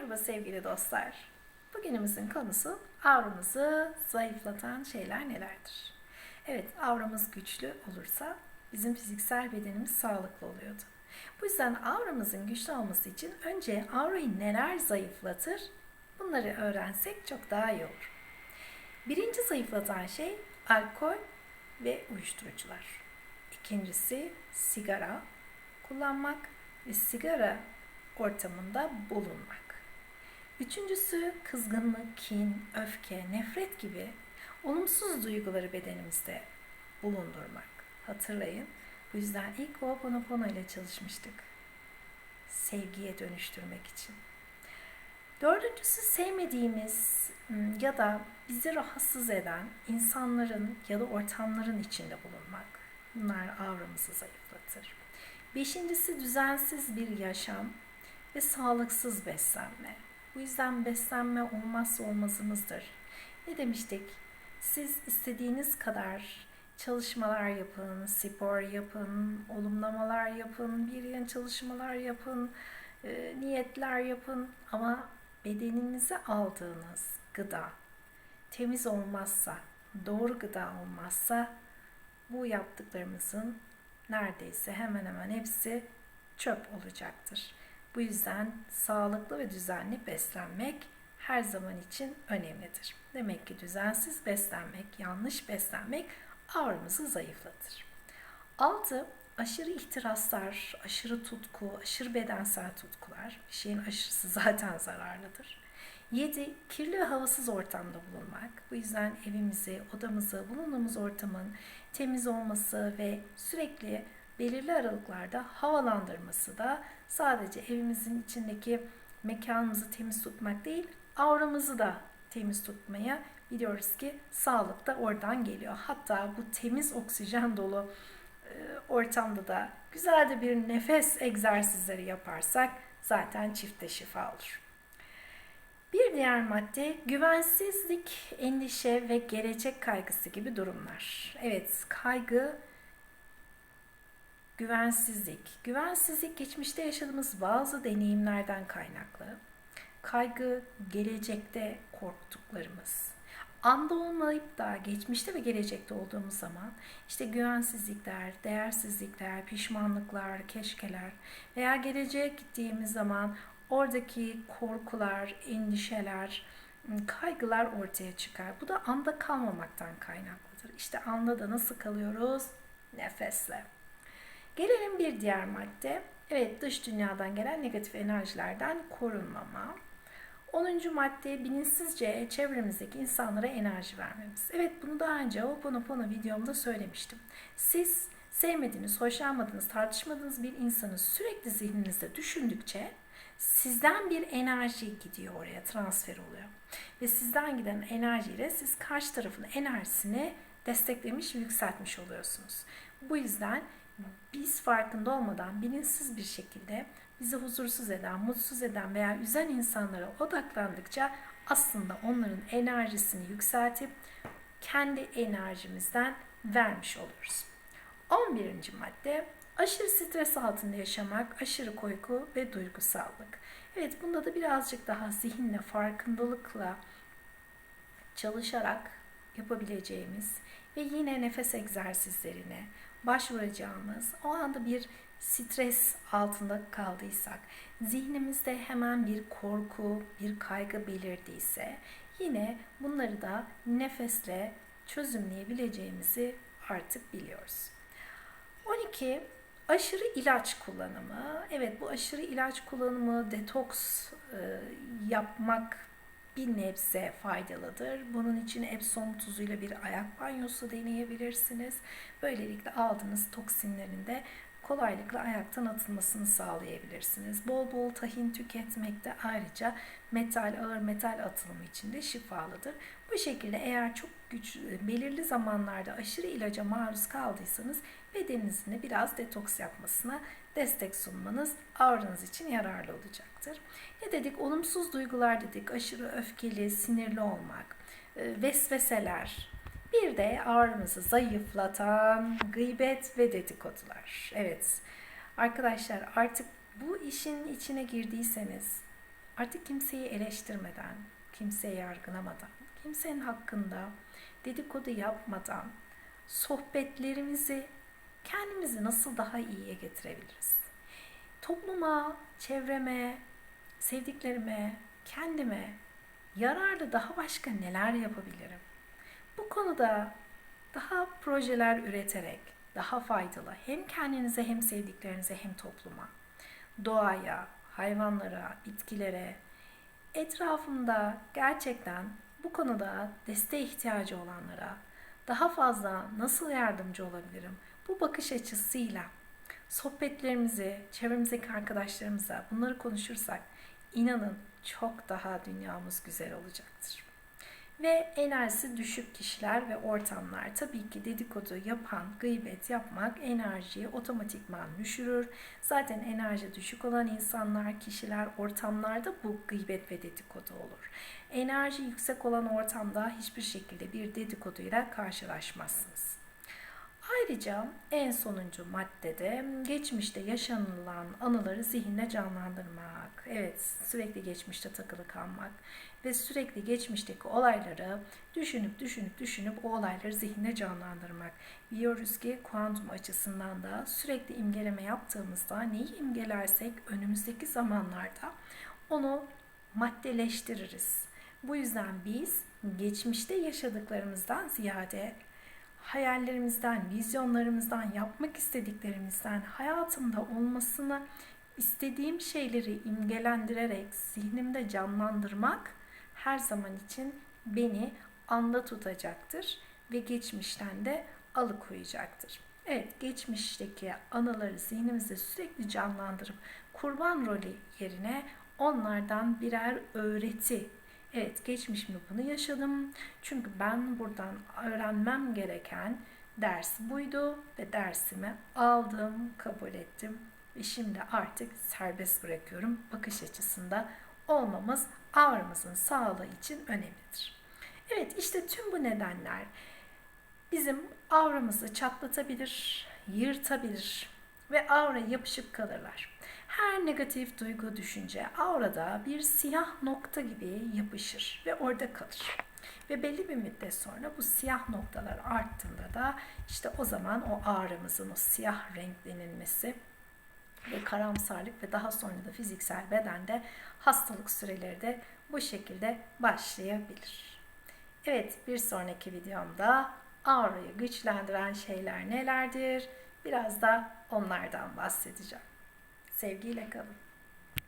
Merhaba sevgili dostlar. Bugünümüzün konusu avramızı zayıflatan şeyler nelerdir? Evet, avramız güçlü olursa bizim fiziksel bedenimiz sağlıklı oluyordu. Bu yüzden avramızın güçlü olması için önce avrayı neler zayıflatır bunları öğrensek çok daha iyi olur. Birinci zayıflatan şey alkol ve uyuşturucular. İkincisi sigara kullanmak ve sigara ortamında bulunmak. Üçüncüsü kızgınlık, kin, öfke, nefret gibi olumsuz duyguları bedenimizde bulundurmak. Hatırlayın, bu yüzden ilk Ho'oponopono ile çalışmıştık. Sevgiye dönüştürmek için. Dördüncüsü sevmediğimiz ya da bizi rahatsız eden insanların ya da ortamların içinde bulunmak. Bunlar avramızı zayıflatır. Beşincisi düzensiz bir yaşam ve sağlıksız beslenme. Bu yüzden beslenme olmazsa olmazımızdır. Ne demiştik? Siz istediğiniz kadar çalışmalar yapın, spor yapın, olumlamalar yapın, bir yan çalışmalar yapın, e, niyetler yapın ama bedeninize aldığınız gıda temiz olmazsa, doğru gıda olmazsa bu yaptıklarımızın neredeyse hemen hemen hepsi çöp olacaktır. Bu yüzden sağlıklı ve düzenli beslenmek her zaman için önemlidir. Demek ki düzensiz beslenmek, yanlış beslenmek ağrımızı zayıflatır. 6. Aşırı ihtiraslar, aşırı tutku, aşırı bedensel tutkular. Bir şeyin aşırısı zaten zararlıdır. 7. Kirli ve havasız ortamda bulunmak. Bu yüzden evimizi, odamızı, bulunduğumuz ortamın temiz olması ve sürekli belirli aralıklarda havalandırması da sadece evimizin içindeki mekanımızı temiz tutmak değil, auramızı da temiz tutmaya biliyoruz ki sağlık da oradan geliyor. Hatta bu temiz oksijen dolu e, ortamda da güzel de bir nefes egzersizleri yaparsak zaten çifte şifa olur. Bir diğer madde güvensizlik, endişe ve gelecek kaygısı gibi durumlar. Evet, kaygı güvensizlik. Güvensizlik geçmişte yaşadığımız bazı deneyimlerden kaynaklı. Kaygı gelecekte korktuklarımız. Anda olmayıp da geçmişte ve gelecekte olduğumuz zaman işte güvensizlikler, değersizlikler, pişmanlıklar, keşkeler veya geleceğe gittiğimiz zaman oradaki korkular, endişeler, kaygılar ortaya çıkar. Bu da anda kalmamaktan kaynaklıdır. İşte anda da nasıl kalıyoruz? Nefesle. Gelelim bir diğer madde. Evet dış dünyadan gelen negatif enerjilerden korunmama. 10. madde bilinçsizce çevremizdeki insanlara enerji vermemiz. Evet bunu daha önce Ho'oponopono videomda söylemiştim. Siz sevmediğiniz, hoşlanmadığınız, tartışmadığınız bir insanı sürekli zihninizde düşündükçe sizden bir enerji gidiyor oraya, transfer oluyor. Ve sizden giden enerjiyle siz karşı tarafın enerjisini desteklemiş, yükseltmiş oluyorsunuz. Bu yüzden biz farkında olmadan bilinçsiz bir şekilde bizi huzursuz eden, mutsuz eden veya üzen insanlara odaklandıkça aslında onların enerjisini yükseltip kendi enerjimizden vermiş oluyoruz. 11. madde aşırı stres altında yaşamak, aşırı korku ve duygusallık. Evet bunda da birazcık daha zihinle, farkındalıkla çalışarak yapabileceğimiz ve yine nefes egzersizlerine, başvuracağımız, o anda bir stres altında kaldıysak, zihnimizde hemen bir korku, bir kaygı belirdiyse yine bunları da nefesle çözümleyebileceğimizi artık biliyoruz. 12 aşırı ilaç kullanımı. Evet bu aşırı ilaç kullanımı detoks e, yapmak bir nebze faydalıdır. Bunun için Epsom tuzuyla bir ayak banyosu deneyebilirsiniz. Böylelikle aldığınız toksinlerin de kolaylıkla ayaktan atılmasını sağlayabilirsiniz. Bol bol tahin tüketmek de ayrıca metal, ağır metal atılımı için de şifalıdır. Bu şekilde eğer çok güç, belirli zamanlarda aşırı ilaca maruz kaldıysanız bedeninizin de biraz detoks yapmasına destek sunmanız auranız için yararlı olacaktır. Ne dedik? Olumsuz duygular dedik. Aşırı öfkeli, sinirli olmak, e, vesveseler, bir de ağrımızı zayıflatan gıybet ve dedikodular. Evet arkadaşlar artık bu işin içine girdiyseniz Artık kimseyi eleştirmeden, kimseyi yargılamadan, kimsenin hakkında dedikodu yapmadan sohbetlerimizi kendimizi nasıl daha iyiye getirebiliriz? Topluma, çevreme, sevdiklerime, kendime yararlı daha başka neler yapabilirim? Bu konuda daha projeler üreterek daha faydalı hem kendinize hem sevdiklerinize hem topluma, doğaya, hayvanlara, bitkilere, etrafımda gerçekten bu konuda desteğe ihtiyacı olanlara daha fazla nasıl yardımcı olabilirim? Bu bakış açısıyla sohbetlerimizi çevremizdeki arkadaşlarımıza bunları konuşursak inanın çok daha dünyamız güzel olacaktır. Ve enerjisi düşük kişiler ve ortamlar tabii ki dedikodu yapan, gıybet yapmak enerjiyi otomatikman düşürür. Zaten enerji düşük olan insanlar, kişiler, ortamlarda bu gıybet ve dedikodu olur. Enerji yüksek olan ortamda hiçbir şekilde bir dedikoduyla karşılaşmazsınız. Ayrıca en sonuncu maddede geçmişte yaşanılan anıları zihinde canlandırmak. Evet, sürekli geçmişte takılı kalmak ve sürekli geçmişteki olayları düşünüp düşünüp düşünüp o olayları zihinde canlandırmak. Biliyoruz ki kuantum açısından da sürekli imgeleme yaptığımızda neyi imgelersek önümüzdeki zamanlarda onu maddeleştiririz. Bu yüzden biz geçmişte yaşadıklarımızdan ziyade hayallerimizden, vizyonlarımızdan, yapmak istediklerimizden hayatımda olmasını istediğim şeyleri imgelendirerek zihnimde canlandırmak her zaman için beni anda tutacaktır ve geçmişten de alıkoyacaktır. Evet, geçmişteki anıları zihnimizde sürekli canlandırıp kurban rolü yerine onlardan birer öğreti Evet geçmişimde bunu yaşadım. Çünkü ben buradan öğrenmem gereken ders buydu ve dersimi aldım, kabul ettim ve şimdi artık serbest bırakıyorum. Bakış açısında olmamız auramızın sağlığı için önemlidir. Evet işte tüm bu nedenler bizim auramızı çatlatabilir, yırtabilir ve aura yapışık kalırlar. Her negatif duygu, düşünce aurada bir siyah nokta gibi yapışır ve orada kalır. Ve belli bir müddet sonra bu siyah noktalar arttığında da işte o zaman o ağrımızın o siyah renklenilmesi ve karamsarlık ve daha sonra da fiziksel bedende hastalık süreleri de bu şekilde başlayabilir. Evet bir sonraki videomda aurayı güçlendiren şeyler nelerdir? Biraz da onlardan bahsedeceğim. Sevgiyle kalın.